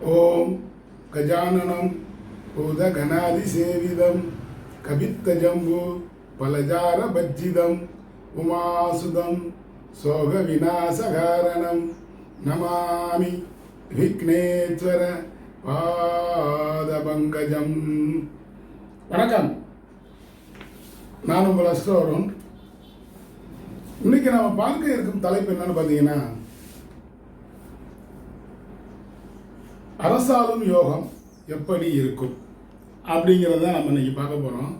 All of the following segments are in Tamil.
ஓம் கஜானனம் பூதகணாதிசேவிதம் கவித்தஜம்பு பலஜார பஜ்ஜிதம் உமாசுதம் சோக விநாசகாரணம் நமாமி விக்னேஸ்வர பாதபங்கஜம் வணக்கம். நான் உங்கள் அஸ்தோரம் இன்னைக்கு நம்ம பார்க்க இருக்கும் தலைப்பு என்னன்னு பார்த்தீங்கன்னா அரசாலும் யோகம் எப்படி இருக்கும்? அப்படிங்கிறத நம்ம இன்னைக்கு பார்க்க போகிறோம்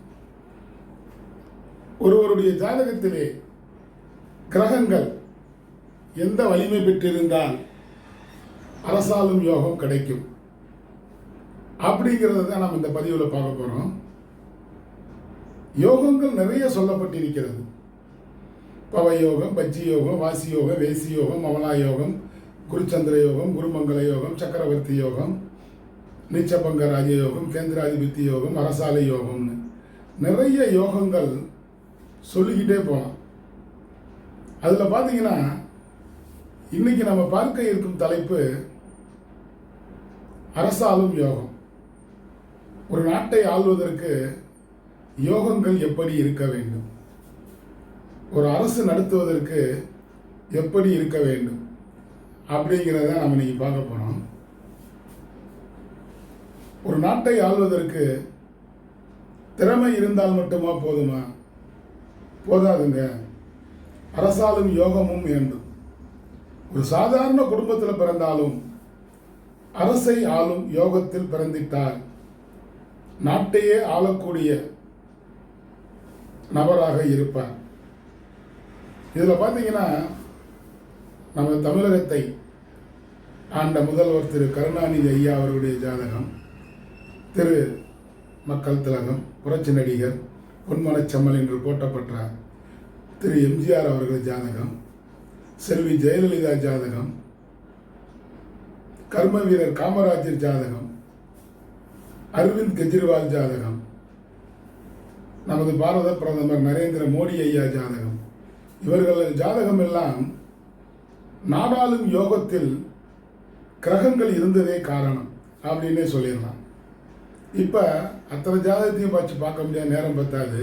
ஒருவருடைய ஜாதகத்திலே கிரகங்கள் எந்த வலிமை பெற்றிருந்தால் அரசாலும் யோகம் கிடைக்கும். அப்படிங்கிறத தான் நம்ம இந்த பதிவில் பார்க்க போகிறோம் யோகங்கள் நிறைய சொல்லப்பட்டிருக்கிறது. பவ யோகம் பஜ்ஜி யோகம் வாசி யோகம் வேசி யோகம் மமலா யோகம் குருச்சந்திர யோகம் குருமங்கல யோகம் சக்கரவர்த்தி யோகம் நீச்சபங்க ராஜயோகம் கேந்திராதிபத்தி யோகம் அரசாலை யோகம்னு. நிறைய யோகங்கள் சொல்லிக்கிட்டே போகலாம் அதில் பார்த்தீங்கன்னா இன்னைக்கு நம்ம பார்க்க இருக்கும் தலைப்பு அரசாலும் யோகம். ஒரு நாட்டை ஆள்வதற்கு யோகங்கள் எப்படி இருக்க வேண்டும்? ஒரு அரசு நடத்துவதற்கு எப்படி இருக்க வேண்டும்? அப்படிங்கிறத நம்ம இன்னைக்கு பார்க்க போகிறோம் ஒரு நாட்டை ஆள்வதற்கு திறமை இருந்தால் மட்டுமா போதுமா? போதாதுங்க. அரசாலும் யோகமும் வேண்டும். ஒரு சாதாரண குடும்பத்தில் பிறந்தாலும் அரசை ஆளும் யோகத்தில் பிறந்திட்டால் நாட்டையே ஆளக்கூடிய நபராக இருப்பார். இதில் பார்த்தீங்கன்னா நம்ம தமிழகத்தை ஆண்ட முதல்வர் திரு கருணாநிதி ஐயா அவர்களுடைய ஜாதகம் திரு மக்கள் திலகம் புரட்சி நடிகர் பொன்மனச்சம்மல் என்று போட்டப்பட்ட திரு எம்ஜிஆர் அவர்கள் ஜாதகம் செல்வி ஜெயலலிதா ஜாதகம் கர்ம வீரர் காமராஜர் ஜாதகம் அரவிந்த் கெஜ்ரிவால் ஜாதகம் நமது பாரத பிரதமர் நரேந்திர மோடி ஐயா ஜாதகம். இவர்கள் ஜாதகம் எல்லாம் நாடாளும் யோகத்தில் கிரகங்கள் இருந்ததே காரணம் அப்படின்னே சொல்லிடலாம். இப்போ அத்தனை ஜாதகத்தையும் வச்சு பார்க்க முடியாத நேரம் பத்தாது.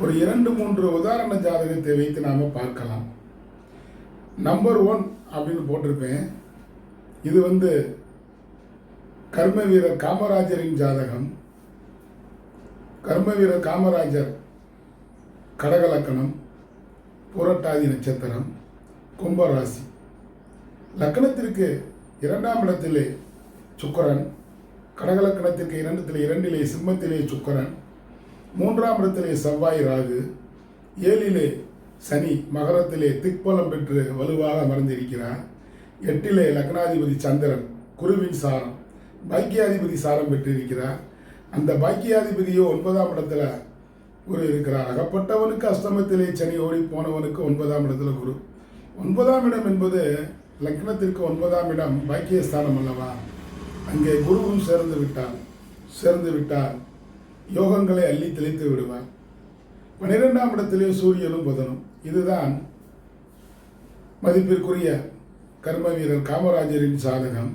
ஒரு இரண்டு மூன்று உதாரண ஜாதகத்தை வைத்து நாம் பார்க்கலாம். நம்பர் ஒன் அப்படின்னு போட்டிருப்பேன். இது வந்து கர்ம வீரர் காமராஜரின் ஜாதகம். கர்ம வீரர் காமராஜர் கடகலக்கணம் புரட்டாதி நட்சத்திரம் கும்பராசி. லக்கணத்திற்கு இரண்டாம் இடத்திலே சுக்கரன் கடகலக்கணத்திற்கு இரண்டத்திலே இரண்டிலே சிம்மத்திலே சுக்கரன் மூன்றாம் இடத்திலே செவ்வாய் ராகு ஏழிலே சனி மகரத்திலே திக்பலம் பெற்று வலுவாக அமர்ந்திருக்கிறார். எட்டிலே லக்னாதிபதி சந்திரன் குருவின் சாரம் பாக்கியாதிபதி சாரம் பெற்றிருக்கிறார். அந்த பாக்கியாதிபதியோ ஒன்பதாம் இடத்துல குரு இருக்கிறார். அகப்பட்டவனுக்கு அஸ்தமத்திலே சனி ஓடி போனவனுக்கு ஒன்பதாம் இடத்துல குரு. ஒன்பதாம் இடம் என்பது லக்னத்திற்கு ஒன்பதாம் இடம் பாக்கியஸ்தானம் அல்லவா? அங்கே குருவும் சேர்ந்து விட்டார் சேர்ந்து விட்டார். யோகங்களை அள்ளி தெளித்து விடுவார். பன்னிரெண்டாம் இடத்திலே சூரியனும் புதனும். இதுதான் மதிப்பிற்குரிய கர்ம வீரர் காமராஜரின் சாதகம்.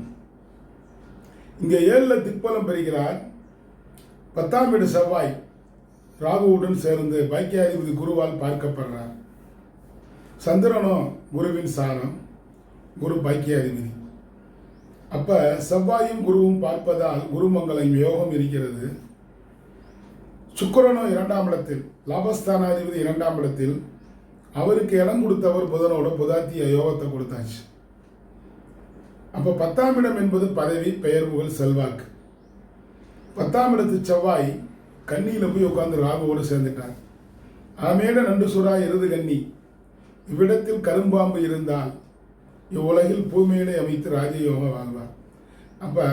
இங்கே ஏழில் திக்பலம் பெறுகிறார். பத்தாம் வீடு செவ்வாய். ராகுவுடன் சேர்ந்து பாக்கியாதிபதி குருவால் பார்க்கப்படுறார். சந்திரனோ குருவின் சாரம். குரு பாக்கியாதிபதி அப்ப செவ்வாயும் குருவும் பார்ப்பதால் குருமங்கலம் யோகம் இருக்கிறது. சுக்கிரனோ இரண்டாம் இடத்தில் லாபஸ்தானாதிபதி இரண்டாம் இடத்தில் அவருக்கு இடம் கொடுத்தவர் புதனோட புதாத்திய யோகத்தை கொடுத்தாச்சு. அப்ப பத்தாம் இடம் என்பது பதவி பெயர் புகழ் செல்வாக்கு. பத்தாம் இடத்து செவ்வாய் கண்ணியில் போய் உட்காந்து ராகுவோடு சேர்ந்துட்டார். ஆமேட நண்டு சுறா இருது கன்னி. இவ்விடத்தில் கரும்பாம்பு இருந்தால் இவ்வுலகில் பூமியினை அமைத்து ராஜயோகம் வாழ்வார் அப்போ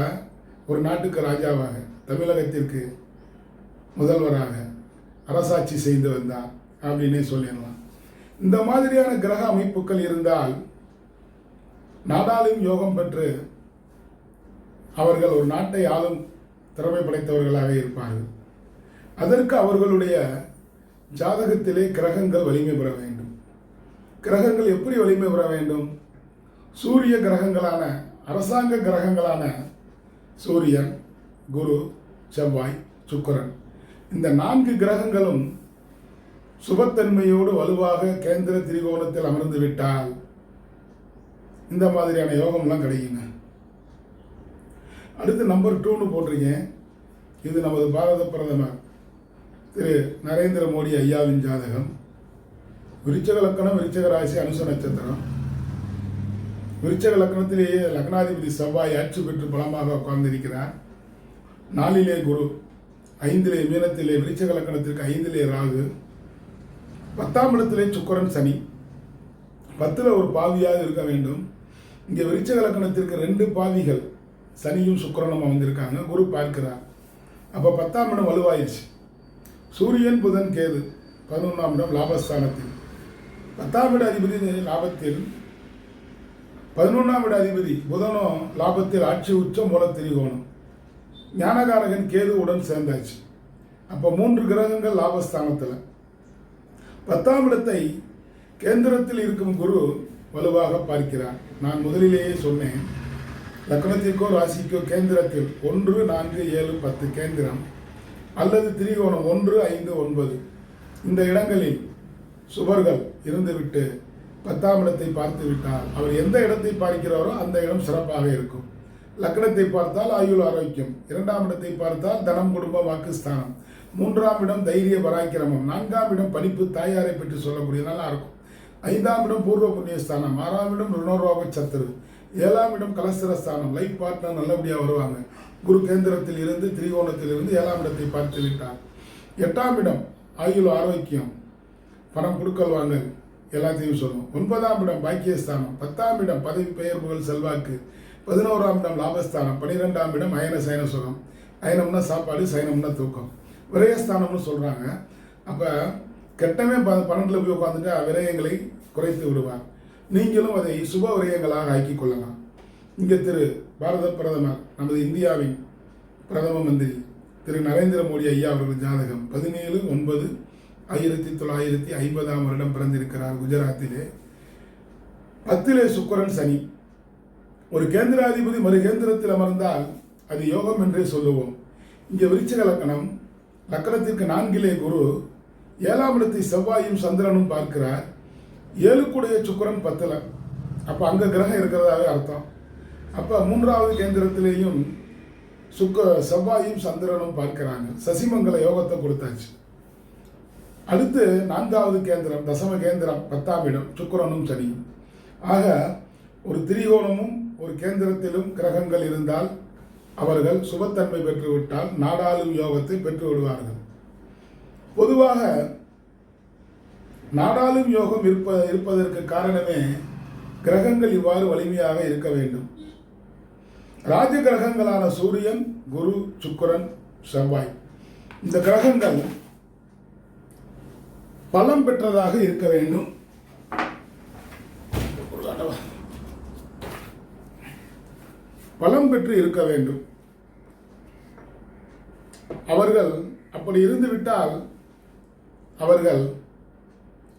ஒரு நாட்டுக்கு ராஜாவாக தமிழகத்திற்கு முதல்வராக அரசாட்சி செய்து வந்தார் அப்படின்னே சொல்லிடலாம். இந்த மாதிரியான கிரக அமைப்புகள் இருந்தால் நாடாளும் யோகம் பெற்று அவர்கள் ஒரு நாட்டை ஆளும் திறமை படைத்தவர்களாக இருப்பார்கள். அதற்கு அவர்களுடைய ஜாதகத்திலே கிரகங்கள் வலிமை பெற வேண்டும். கிரகங்கள் எப்படி வலிமை பெற வேண்டும்? சூரிய கிரகங்களான அரசாங்க கிரகங்களான சூரியன் குரு செவ்வாய் சுக்கரன். இந்த நான்கு கிரகங்களும் சுபத்தன்மையோடு வலுவாக கேந்திர திரிகோணத்தில் அமர்ந்து விட்டால் இந்த மாதிரியான யோகம்லாம் கிடைக்குங்க. அடுத்து நம்பர் டூன்னு போட்டிருக்கேன். இது நமது பாரத பிரதமர் திரு நரேந்திர மோடி ஐயாவின் ஜாதகம். விருச்சக லக்கணம் விருச்சக ராசி அனுச நட்சத்திரம். விருச்சக லக்கணத்திலேயே லக்னாதிபதி செவ்வாய் ஆற்று பெற்று பலமாக உட்கார்ந்திருக்கிறார். நாலிலே குரு ஐந்திலே மீனத்திலே விருச்சக லக்கணத்திற்கு ஐந்திலே ராகு பத்தாம் இடத்திலே சுக்கரன் சனி. பத்தில் ஒரு பாவியாக இருக்க வேண்டும். இங்கே விருச்சக லக்கணத்திற்கு ரெண்டு பாவிகள் சனியும் சுக்கரனும் அமைந்திருக்காங்க. குரு பார்க்கிறார். அப்போ பத்தாம் இடம் வலுவாயிடுச்சு சூரியன் புதன் கேது பதினொன்றாம் இடம் லாபஸ்தானத்தில். பத்தாம் இட அதிபதி லாபத்தில் பதினொன்றாம் இட அதிபதி புதனும் லாபத்தில் ஆட்சி உச்சம் மூல திரிகோணம் ஞானகாரகன் கேதுவுடன் சேர்ந்தாச்சு. அப்போ மூன்று கிரகங்கள் லாபஸ்தானத்தில். பத்தாம் இடத்தை கேந்திரத்தில் இருக்கும் குரு வலுவாக பார்க்கிறார். நான் முதலிலேயே சொன்னேன் லக்னத்திற்கோ ராசிக்கோ கேந்திரத்தில் ஒன்று நான்கு ஏழு பத்து கேந்திரம் அல்லது திரிகோணம் ஒன்று ஐந்து ஒன்பது. இந்த இடங்களில் சுவர்கள் இருந்துவிட்டு பத்தாம் இடத்தை பார்த்து விட்டார். அவர் எந்த இடத்தை பார்க்கிறாரோ அந்த இடம் சிறப்பாக இருக்கும். லக்னத்தை பார்த்தால் ஆயுள் ஆரோக்கியம். இரண்டாம் இடத்தை பார்த்தால் தனம் குடும்ப வாக்குஸ்தானம். மூன்றாம் இடம் தைரிய பராக்கிரமம். நான்காம் இடம் படிப்பு தாயாரை பற்றி சொல்லக்கூடிய நல்லா இருக்கும். ஐந்தாம் இடம் பூர்வ புண்ணியஸ்தானம். ஆறாம் இடம் ருணரோக சத்துரு. ஏழாம் இடம் கலசரஸ்தானம். லைஃப் பார்ட்னர் நல்லபடியாக வருவாங்க. குரு கேந்திரத்தில் இருந்து திரிகோணத்தில் இருந்து ஏழாம் இடத்தை பார்த்து விட்டார். எட்டாம் இடம் ஆயுள் ஆரோக்கியம். பணம் கொடுக்கல் வாங்கல். எல்லாத்தையும் சொல்லுவோம். ஒன்பதாம் இடம் பாக்கியஸ்தானம் பத்தாம் இடம் பதவி பெயர் புகழ் செல்வாக்கு பதினோராம் இடம் லாபஸ்தானம் பன்னிரெண்டாம் இடம் அயன சயன சுகம். அயனம்னா சாப்பாடு சயனம்னா தூக்கம். விரயஸ்தானம்னு சொல்கிறாங்க அப்போ கெட்டமே ப பன்னெண்டில் போய் உட்காந்துட்டு விரயங்களை குறைத்து விடுவார் நீங்களும் அதை சுப விரயங்களாக ஆக்கி கொள்ளலாம். இங்கே திரு பாரத பிரதமர் நமது இந்தியாவின் பிரதம மந்திரி திரு நரேந்திர மோடி ஐயா அவர்கள் ஜாதகம் பதினேழு ஒன்பது ஆயிரத்தி தொள்ளாயிரத்தி ஐம்பதாம் வருடம் பிறந்திருக்கிறார் குஜராத்திலே. பத்திலே சுக்கரன் சனி. ஒரு கேந்திராதிபதி மறு கேந்திரத்தில் அமர்ந்தால் அது யோகம் என்றே சொல்லுவோம். இங்கே விருச்சிக லக்கணம். லக்கணத்திற்கு நான்கிலே குரு ஏழாம் இடத்தை செவ்வாயும் சந்திரனும் பார்க்கிறார். ஏழுக்குடைய சுக்கரன் பத்தில். அப்போ அங்கே கிரகம் இருக்கிறதாவே அர்த்தம். அப்போ மூன்றாவது கேந்திரத்திலேயும் சுக்க செவ்வாயும் சந்திரனும் பார்க்கிறாங்க. சசிமங்கல யோகத்தை கொடுத்தாச்சு. அடுத்து நான்காவது கேந்திரம் தசம கேந்திரம் பத்தாம் இடம் சுக்கிரனும் சனியும். ஆக ஒரு திரிகோணமும் ஒரு கேந்திரத்திலும் கிரகங்கள் இருந்தால் அவர்கள் சுபத்தன்மை பெற்றுவிட்டால் நாடாளும் யோகத்தை பெற்று விடுவார்கள் பொதுவாக நாடாளும் யோகம் இருப்ப இருப்பதற்கு காரணமே கிரகங்கள் இவ்வாறு வலிமையாக இருக்க வேண்டும். ராஜ கிரகங்களான சூரியன் குரு சுக்கரன் செவ்வாய். இந்த கிரகங்கள் பலம் பெற்றதாக இருக்க வேண்டும். பலம் பெற்று இருக்க வேண்டும். அவர்கள் அப்படி இருந்துவிட்டால் அவர்கள்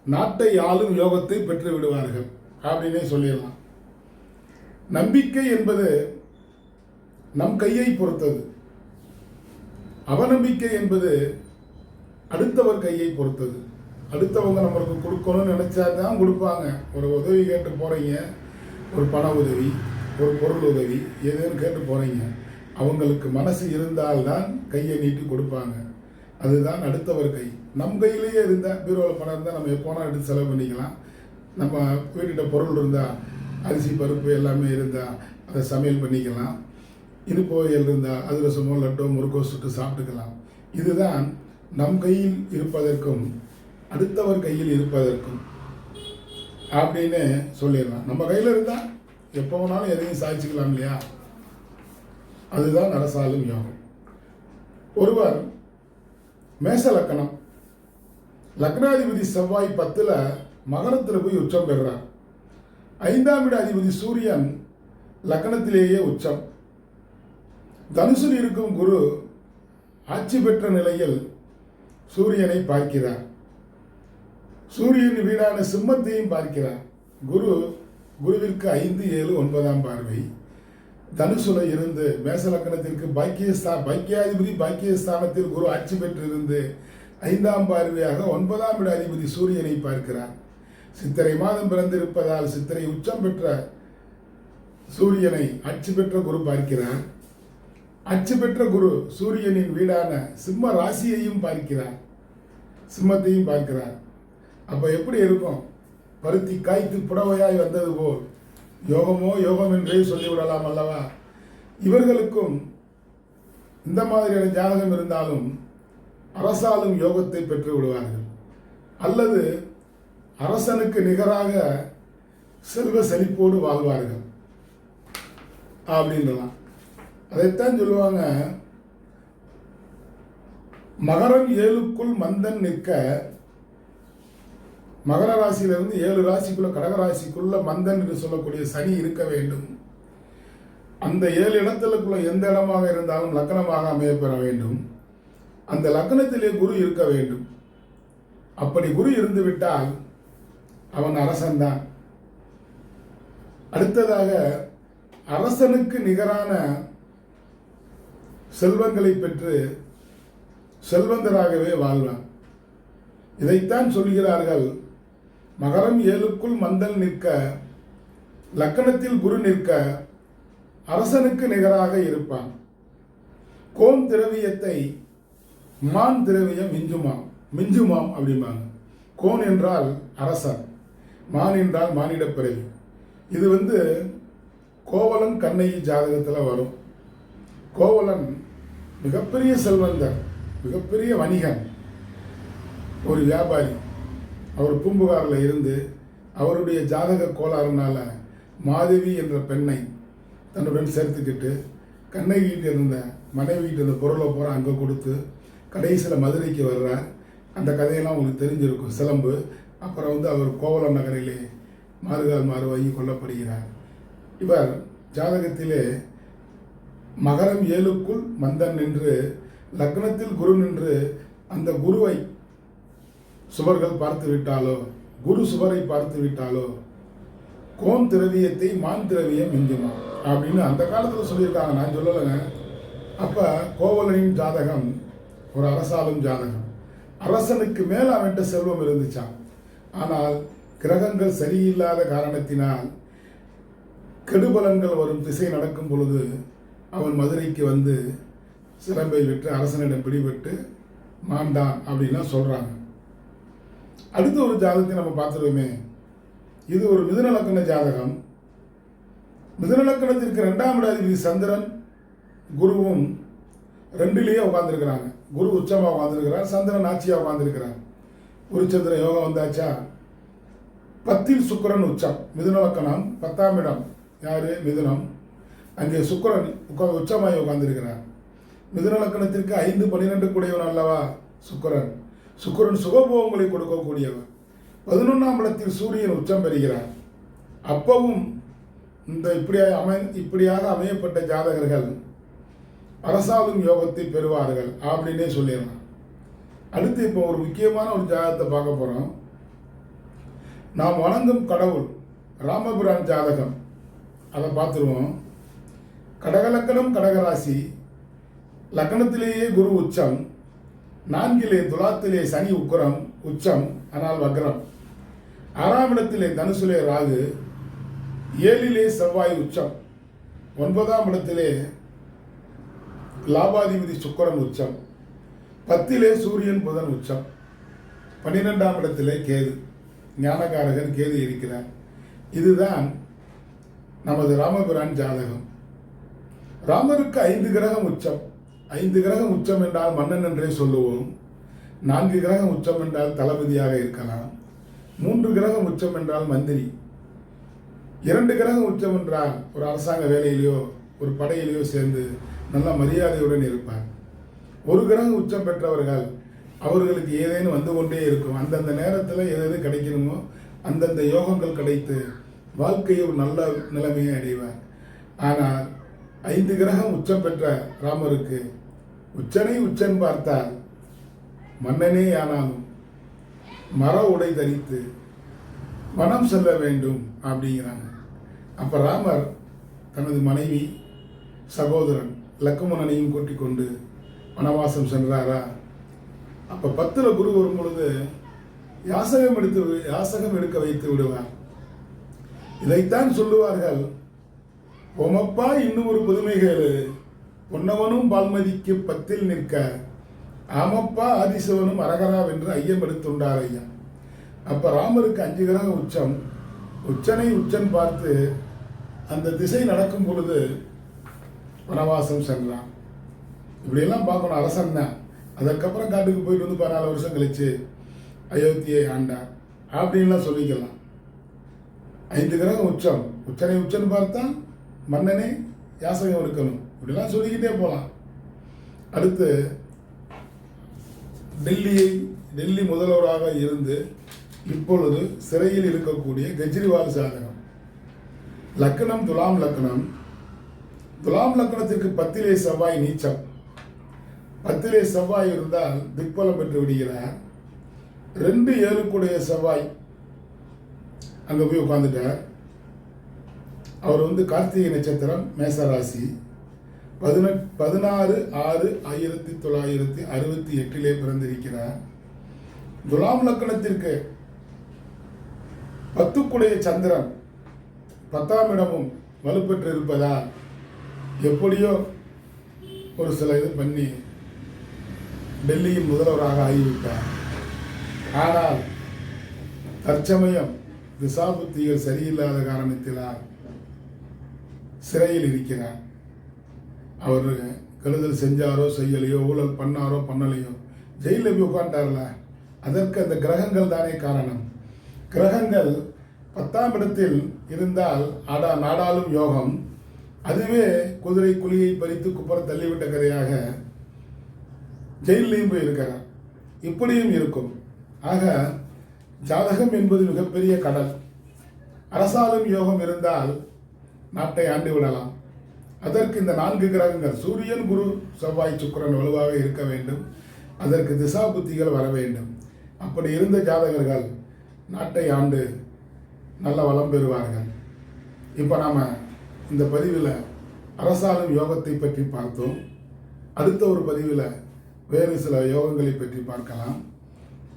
நாட்டை ஆளும் யோகத்தை பெற்று விடுவார்கள். அப்படின்னே சொல்லிடலாம். நம்பிக்கை என்பது நம் கையை பொறுத்தது. அவநம்பிக்கை என்பது அடுத்தவர் கையை பொறுத்தது. அடுத்தவங்க நம்மளுக்கு கொடுக்கணும்னு நினச்சா தான் கொடுப்பாங்க. ஒரு உதவி கேட்டு போகிறீங்க ஒரு பண உதவி ஒரு பொருள் உதவி எதுன்னு கேட்டு போகிறீங்க அவங்களுக்கு மனசு இருந்தால்தான் கையை நீட்டி கொடுப்பாங்க. அதுதான் அடுத்தவர் கை. நம் கையிலேயே இருந்தால் பீரோவில் பணம் இருந்தால் நம்ம எப்போனா எடுத்து செலவு பண்ணிக்கலாம். நம்ம வீட்டுகிட்ட பொருள் இருந்தால் அரிசி பருப்பு எல்லாமே இருந்தால் அதை சமையல் பண்ணிக்கலாம். இனிப்பு வகைகள் இருந்தால் அதிரசமோ லட்டோ முறுக்கோ சுட்டு சாப்பிட்டுக்கலாம். இதுதான் நம் கையில் இருப்பதற்கும் அடுத்தவர் கையில் இருப்பதற்கும் அப்படின்னு சொல்லிடலாம். நம்ம கையில் இருந்தால் எப்போ வேணாலும் எதையும் சாதிச்சுக்கலாம் இல்லையா? அதுதான் அரசாலும் யோகம் ஒருவர் மேச லக்கணம். லக்னாதிபதி செவ்வாய் பத்தில் மகரத்தில் போய் உச்சம் பெறுறார். ஐந்தாம் இட அதிபதி சூரியன் லக்னத்திலேயே உச்சம். தனுசில் இருக்கும் குரு ஆட்சி பெற்ற நிலையில் சூரியனை பார்க்கிறார். சூரியன் வீடான சிம்மத்தையும் பார்க்கிறார். குரு குருவிற்கு ஐந்து ஏழு ஒன்பதாம் பார்வை. தனுசுல இருந்து மேசலக்கணத்திற்கு பாக்கியஸ்தா பாக்கியாதிபதி பாக்கியஸ்தானத்தில் குரு ஆட்சி பெற்றிருந்து ஐந்தாம் பார்வையாக ஒன்பதாம் இட அதிபதி சூரியனை பார்க்கிறார். சித்திரை மாதம் பிறந்திருப்பதால் சித்திரை உச்சம் பெற்ற சூரியனை ஆட்சி பெற்ற குரு பார்க்கிறார். அச்சு பெற்ற குரு சூரியனின் வீடான சிம்ம ராசியையும் பார்க்கிறார். சிம்மத்தையும் பார்க்கிறார். அப்போ எப்படி இருக்கும்? பருத்தி காய்த்து புடவையாய் வந்தது போல். யோகமோ யோகம் என்றே சொல்லிவிடலாம் அல்லவா? இவர்களுக்கும் இந்த மாதிரியான ஜாதகம் இருந்தாலும் அரசாலும் யோகத்தை பெற்று விடுவார்கள். அல்லது அரசனுக்கு நிகராக செல்வ செழிப்போடு வாழ்வார்கள். அப்படின்றலாம். அதைத்தான் சொல்லுவாங்க. மகரம் ஏழுக்குள் மந்தன் நிற்க மகர ராசியிலிருந்து ஏழு ராசிக்குள்ள கடக ராசிக்குள்ள மந்தன் என்று சொல்லக்கூடிய சனி இருக்க வேண்டும். அந்த ஏழு இடத்துக்குள்ள எந்த இடமாக இருந்தாலும் லக்கணமாக பெற வேண்டும். அந்த லக்கணத்திலே குரு இருக்க வேண்டும். அப்படி குரு இருந்து விட்டால் அவன் அரசன்தான். அடுத்ததாக அரசனுக்கு நிகரான செல்வங்களை பெற்று செல்வந்தராகவே வாழ்வான். இதைத்தான் சொல்கிறார்கள் மகரம் ஏழுக்குள் மந்தல் நிற்க லக்கணத்தில் குரு நிற்க அரசனுக்கு நிகராக இருப்பான். கோம் திரவியத்தை மான் திரவியம் மிஞ்சுமாம். மிஞ்சுமாம் அப்படிம்பாங்க. கோன் என்றால் அரசன் மான் என்றால் மானிடப்பிறவி இது வந்து கோவலன் கண்ணகி ஜாதகத்தில் வரும். கோவலன் மிகப்பெரிய செல்வந்தர் மிகப்பெரிய வணிகன் ஒரு வியாபாரி. அவர் பூம்புகாரில் இருந்து அவருடைய ஜாதக கோளாறுனால மாதவி என்ற பெண்ணை தன்னுடன் சேர்த்துக்கிட்டு கண்ணகிட்டு இருந்த மனைவிட்டு இருந்த பொருளை பூரா அங்கே கொடுத்து கடைசியில் மதுரைக்கு வர்றார். அந்த கதையெல்லாம் உங்களுக்கு தெரிஞ்சிருக்கும். சிலம்பு. அப்புறம் வந்து அவர் கோவலம் நகரிலே மாறுகால் மாறுவாகி கொல்லப்படுகிறார். இவர் ஜாதகத்திலே மகரம் ஏழுக்குள் மந்தன் நின்று லக்னத்தில் குரு நின்று அந்த குருவை சுவர்கள் பார்த்து விட்டாலோ குரு சுவரை பார்த்து விட்டாலோ கோன் திரவியத்தை மான் திரவியம் மிஞ்சுமா அப்படின்னு அந்த காலத்தில் சொல்லியிருக்காங்க. நான் சொல்லலைங்க. அப்போ கோவலனின் ஜாதகம் ஒரு அரசாலும் ஜாதகம். அரசனுக்கு மேல் அவன்கிட்ட செல்வம் இருந்துச்சான் ஆனால் கிரகங்கள் சரியில்லாத காரணத்தினால் கெடுபலன்கள் வரும் திசை நடக்கும் பொழுது அவன் மதுரைக்கு வந்து சிலம்பை விட்டு அரசனிடம் பிடிபட்டு மாண்டான் அப்படின்லாம் சொல்கிறாங்க அடுத்த ஒரு ஜாதகத்தை நம்ம பார்த்துருவோமே இது ஒரு மிதுன லக்கண ஜாதகம். மிதுன லக்கணத்திற்கு ரெண்டாம் இடாதிபதி சந்திரன் குருவும் ரெண்டுலேயே உட்காந்துருக்கிறாங்க குரு உச்சமாக உட்காந்துருக்கிறார் சந்திரன் ஆட்சியாக உட்காந்துருக்கிறார் ஒரு சந்திர யோகம் வந்தாச்சா? பத்தில் சுக்கிரன் உச்சம் மிதுனலக்கணம் பத்தாம் இடம். யாரு? மிதுனம். அங்கே சுக்கரன் உட்கா உச்சமாய் உட்காந்துருக்கிறார் மிதுனலக்கணத்திற்கு ஐந்து பன்னிரெண்டு கூடையவன் அல்லவா? சுக்கரன். சுக்கிரன் சுகபோகங்களை கொடுக்கக்கூடியவர் பதினொன்றாம் இடத்தில் சூரியன் உச்சம் பெறுகிறார் அப்பவும் இந்த இப்படியாக அமை இப்படியாக அமையப்பட்ட ஜாதகர்கள் அரசாளும் யோகத்தை பெறுவார்கள் அப்படின்னே சொல்லிடலாம். அடுத்து இப்போ ஒரு முக்கியமான ஒரு ஜாதகத்தை பார்க்க போகிறோம் நாம் வணங்கும் கடவுள் ராமபுரான் ஜாதகம். அதை பார்த்துருவோம். கடகலக்கணம் கடகராசி. லக்கணத்திலேயே குரு உச்சம். நான்கிலே துலாத்திலே சனி உக்கரம் உச்சம் ஆனால் வக்ரம். ஆறாம் இடத்திலே தனுசுலே ராகு ஏழிலே செவ்வாய் உச்சம். ஒன்பதாம் இடத்திலே லாபாதிபதி சுக்கரன் உச்சம். பத்திலே சூரியன் புதன் உச்சம். பன்னிரெண்டாம் இடத்திலே கேது. ஞானகாரகன் கேது இருக்கிறார். இதுதான் நமது ராமபிரான் ஜாதகம். ராமருக்கு ஐந்து கிரகம் உச்சம். ஐந்து கிரகம் உச்சம் என்றால் மன்னன் என்றே சொல்லுவோம். நான்கு கிரகம் உச்சம் என்றால் தளபதியாக இருக்கலாம். மூன்று கிரகம் உச்சம் என்றால் மந்திரி. இரண்டு கிரகம் உச்சம் என்றால் ஒரு அரசாங்க வேலையிலையோ ஒரு படையிலையோ சேர்ந்து நல்ல மரியாதையுடன் இருப்பார். ஒரு கிரகம் உச்சம் பெற்றவர்கள் அவர்களுக்கு ஏதேனும் வந்து கொண்டே இருக்கும். அந்தந்த நேரத்தில் எது கிடைக்கணுமோ அந்தந்த யோகங்கள் கிடைத்து வாழ்க்கையை ஒரு நல்ல நிலைமையை அடைவார். ஆனால் ஐந்து கிரகம் உச்சம் பெற்ற ராமருக்கு உச்சனை உச்சன் பார்த்தால் மன்னனே ஆனாலும் மர உடை தரித்து மனம் செல்ல வேண்டும் அப்படிங்கிறாங்க. அப்போ ராமர் தனது மனைவி சகோதரன் லக்குமணனையும் கூட்டிக் கொண்டு வனவாசம் சென்றாரா? அப்போ பத்தில் குரு வரும் பொழுது யாசகம் எடுத்து யாசகம் எடுக்க வைத்து விடுவார். இதைத்தான் சொல்லுவார்கள் உமப்பா இன்னும் ஒரு புதுமை கேளு பொன்னவனும் பால்மதிக்கு பத்தில் நிற்க ஆமப்பா ஆதிசிவனும் அரகராவென்று ஐயம் எடுத்துண்டார் ஐயா. அப்போ ராமருக்கு அஞ்சு கிரக உச்சம். உச்சனை உச்சன் பார்த்து அந்த திசை நடக்கும் பொழுது வனவாசம் சென்றான். இப்படியெல்லாம் பார்க்கணும் அரசன் தான். அதுக்கப்புறம் காட்டுக்கு போயிட்டு வந்து பதினாலு வருஷம் கழிச்சு அயோத்தியை ஆண்டார். அப்படின்லாம் சொல்லிக்கலாம். ஐந்து கிரகம் உச்சம். உச்சனை உச்சன் பார்த்தா மன்னனே யாசகம் எடுக்கணும் இப்படிலாம் சொல்லிக்கிட்டே போகலாம் அடுத்து டெல்லியை டெல்லி முதல்வராக இருந்து இப்பொழுது சிறையில் இருக்கக்கூடிய கெஜ்ரிவால் சாதகம். லக்னம் துலாம் லக்னம் துலாம் லக்னத்திற்கு பத்திலே செவ்வாய் நீச்சம். பத்திலே செவ்வாய் இருந்தால் திக்பலம் பெற்று விடுகிறார். ரெண்டு ஏழுக்குடைய செவ்வாய் அங்கே போய் உட்காந்துட்டார் அவர் வந்து கார்த்திகை நட்சத்திரம் மேசராசி. பதினெட் பதினாறு ஆறு ஆயிரத்தி தொள்ளாயிரத்தி அறுபத்தி எட்டிலே பிறந்திருக்கிறார். துலாம் லக்கணத்திற்கு பத்துக்குடைய சந்திரன் பத்தாம் இடமும் வலுப்பெற்று இருப்பதால் எப்படியோ ஒரு சில இது பண்ணி டெல்லியின் முதல்வராக ஆகிவிட்டார். ஆனால் தற்சமயம் திசாபுத்திகள் சரியில்லாத காரணத்தினால் சிறையில் இருக்கிறார் அவர் கெடுதல் செஞ்சாரோ செய்யலையோ ஊழல் பண்ணாரோ பண்ணலையோ ஜெயிலில் போய் உட்காண்டார்ல அதற்கு அந்த கிரகங்கள் தானே காரணம். கிரகங்கள் பத்தாம் இடத்தில் இருந்தால் ஆடா நாடாளும் யோகம். அதுவே குதிரை குழியை பறித்து குப்புற தள்ளிவிட்ட கதையாக ஜெயிலையும் போய் இருக்கிறார் இப்படியும் இருக்கும். ஆக ஜாதகம் என்பது மிகப்பெரிய கடல். அரசாலும் யோகம் இருந்தால் நாட்டை ஆண்டு விடலாம். அதற்கு இந்த நான்கு கிரகங்கள் சூரியன் குரு செவ்வாய் சுக்கிரன் வலுவாக இருக்க வேண்டும். அதற்கு திசா புத்திகள் வர வேண்டும். அப்படி இருந்த ஜாதகர்கள் நாட்டை ஆண்டு நல்ல வளம் பெறுவார்கள். இப்போ நாம் இந்த பதிவில் அரசாலும் யோகத்தை பற்றி பார்த்தோம். அடுத்த ஒரு பதிவில் வேறு சில யோகங்களை பற்றி பார்க்கலாம்.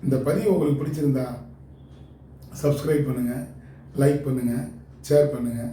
இந்த பதிவு உங்களுக்கு பிடிச்சிருந்தா சப்ஸ்கிரைப் பண்ணுங்கள் லைக் பண்ணுங்கள் ஷேர் பண்ணுங்கள்